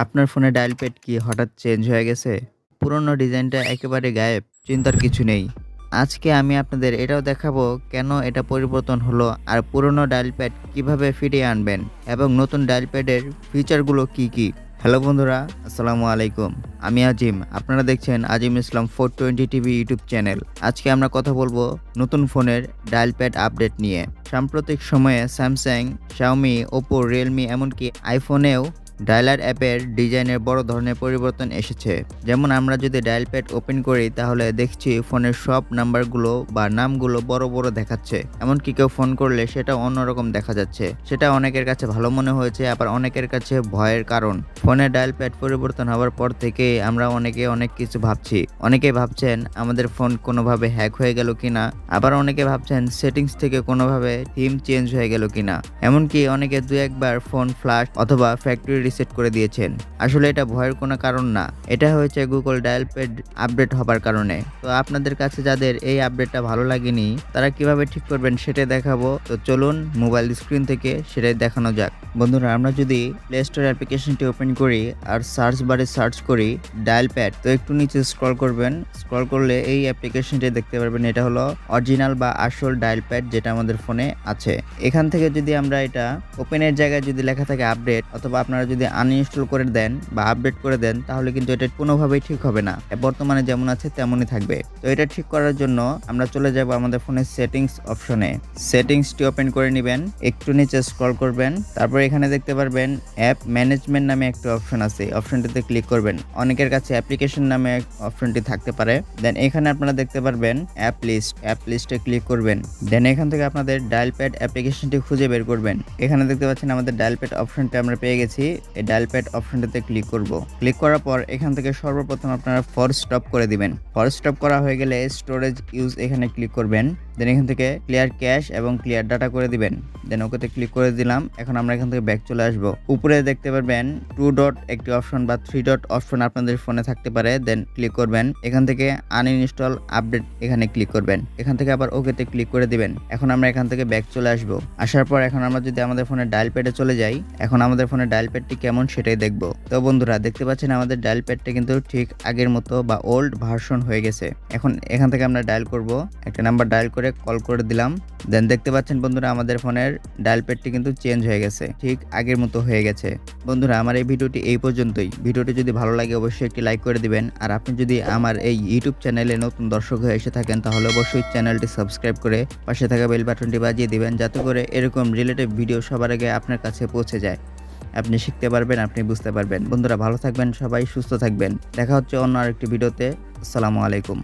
আপনার ফোনে dial pad কি হঠাৎ চেঞ্জ হয়ে গেছে? পুরনো ডিজাইনটা একেবারে গায়েব, চিন্তার কিছু নেই। আজকে আমি আপনাদের এটাও দেখাবো কেন এটা পরিবর্তন হলো আর পুরনো ডায়াল প্যাড কীভাবে ফিরিয়ে আনবেন এবং নতুন ডায়াল প্যাডের ফিচারগুলো কি কি। হ্যালো বন্ধুরা, আসসালামু আলাইকুম। আমি আজিম, আপনারা দেখছেন Azim Islam four twenty TV YouTube channel আজকে আমরা কথা বলব নতুন ফোনের ডায়াল প্যাড আপডেট নিয়ে। সাম্প্রতিক সময়ে স্যামসাং শাওমি ওপো রিয়েলমি এমনকি আইফোনেও ডায়ালার অ্যাপের ডিজাইনের বড় ধরনের পরিবর্তন এসেছে। যেমন আমরা যদি ডায়াল প্যাড ওপেন করি, তাহলে দেখছি ফোনের সব নাম্বারগুলো বা নামগুলো বড় বড় দেখাচ্ছে। এমনকি কেউ ফোন করলে সেটা অন্যরকম দেখা যাচ্ছে। সেটা অনেকের কাছে ভালো মনে হয়েছে, আবার অনেকের কাছে ভয়ের কারণ। ফোনের ডায়াল প্যাড পরিবর্তন হওয়ার পর থেকে আমরা অনেকে অনেক কিছু ভাবছি। অনেকে ভাবছেন আমাদের ফোন কোনোভাবে হ্যাক হয়ে গেল কিনা? আবার অনেকে ভাবছেন সেটিংস থেকে কোনোভাবে থিম চেঞ্জ হয়ে গেল কিনা? এমনকি অনেকে দু একবার ফোন ফ্লাশ অথবা ফ্যাক্টরি রিসেট করে দিয়েছেন। আসলে এটা ভয়ের কোনো কারণ না। এটা হয়েছে গুগল ডায়াল প্যাড আপডেট হবার কারণে। তো আপনাদের কাছে যাদের এই আপডেটটা ভালো লাগেনি, তারা কীভাবে ঠিক করবেন সেটাই দেখাবো। তো চলুন মোবাইল স্ক্রিন থেকে সেটাই দেখানো যাক। বন্ধুরা, আমরা যদি প্লে স্টোর অ্যাপ্লিকেশনটি ওপেন করি আর সার্চ বারে সার্চ করি ডায়াল প্যাড তো একটু নিচে স্ক্রল করবেন। স্ক্রল করলে এই অ্যাপ্লিকেশনটি দেখতে পারবেন। এটা হলো অরিজিনাল বা আসল ডায়াল প্যাড যেটা আমাদের ফোনে আছে। এখান থেকে যদি আমরা এটা ওপেনের জায়গায় যদি লেখা থাকে আপডেট অথবা আপনারা যদি আনইনস্টল করে দেন বা আপডেট করে দেন, তাহলে কিন্তু এটা কোনোভাবেই ঠিক হবে না। বর্তমানে যেমন আছে তেমনই থাকবে। তো এটা ঠিক করার জন্য আমরা চলে যাব আমাদের ফোনের সেটিংস অপশনে সেটিংসটি ওপেন করে নেবেন, একটু নিচে স্ক্রল করবেন, তারপর এখানে দেখতে পারবেন অ্যাপ ম্যানেজমেন্ট নামে একটা অপশন আছে। অপশনটিতে ক্লিক করবেন। অনেকের কাছে অ্যাপ্লিকেশন নামে অপশনটি থাকতে পারে। দেন এখানে আপনারা দেখতে পারবেন অ্যাপ লিস্ট অ্যাপ লিস্টে ক্লিক করবেন। দেন এখান থেকে আপনাদের ডায়াল প্যাড অ্যাপ্লিকেশনটি খুঁজে বের করবেন। এখানে দেখতে পাচ্ছেন আমাদের ডায়াল প্যাড অপশনটি আমরা পেয়ে গেছি। এই ডায়াল প্যাড অপশনটাতে ক্লিক করব। ক্লিক করার পর এখান থেকে সর্বপ্রথম আপনারা ফর স্টপ করে দিবেন। ফর স্টপ করা হয়ে গেলে স্টোরেজ ইউজ এখানে ক্লিক করবেন। দেন এখান থেকে ক্লিয়ার ক্যাশ এবং ক্লিয়ার ডাটা করে দিবেন। দেন ওকেতে ক্লিক করে দিলাম। এখন আমরা এখান থেকে ব্যাক চলে আসব। উপরে দেখতে পারবেন টু ডট একটি অপশন বা থ্রি ডট অপশন আপনাদের ফোনে থাকতে পারে। দেন ক্লিক করবেন। এখান থেকে আনইনস্টল আপডেট এখানে ক্লিক করবেন। এখান থেকে আবার ওকেতে ক্লিক করে দিবেন। এখন আমরা এখান থেকে ব্যাক চলে আসব। আসার পর এখন আমরা যদি আমাদের ফোনে ডায়াল প্যাডে চলে যাই, এখন আমাদের ফোনে ডায়াল প্যাডটি কেমন সেটাই দেখব। তো বন্ধুরা, দেখতে পাচ্ছেন আমাদের ডায়াল প্যাডটা কিন্তু ঠিক আগের মতো বা ওল্ড ভার্সন হয়ে গেছে। এখন এখান থেকে আমরা ডায়াল করব। একটা নাম্বার ডায়াল করে কল করে দিলাম। দেন দেখতে পাচ্ছেন বন্ধুরা আমাদের ফোনের ডায়াল প্যাডটি কিন্তু চেঞ্জ হয়ে গেছে। ঠিক আগের মতো হয়ে গেছে। বন্ধুরা আমার এই ভিডিওটি এই পর্যন্তই। ভিডিওটি যদি ভালো লাগে অবশ্যই একটি লাইক করে দিবেন। আর আপনি যদি আমার এই ইউটিউব চ্যানেলে নতুন দর্শক হয়ে এসে থাকেন, তাহলে অবশ্যই চ্যানেলটি সাবস্ক্রাইব করে পাশে থাকা বেল বাটনটি বাজিয়ে দিবেন, যাতে করে এরকম রিলেটিভ ভিডিও সবার আগে আপনার কাছে পৌঁছে যায়। আপনি শিখতে পারবেন, আপনি বুঝতে পারবেন। বন্ধুরা ভালো থাকবেন, সবাই সুস্থ থাকবেন। দেখা হচ্ছে অন্য আরেকটি ভিডিওতে। আসসালামু আলাইকুম।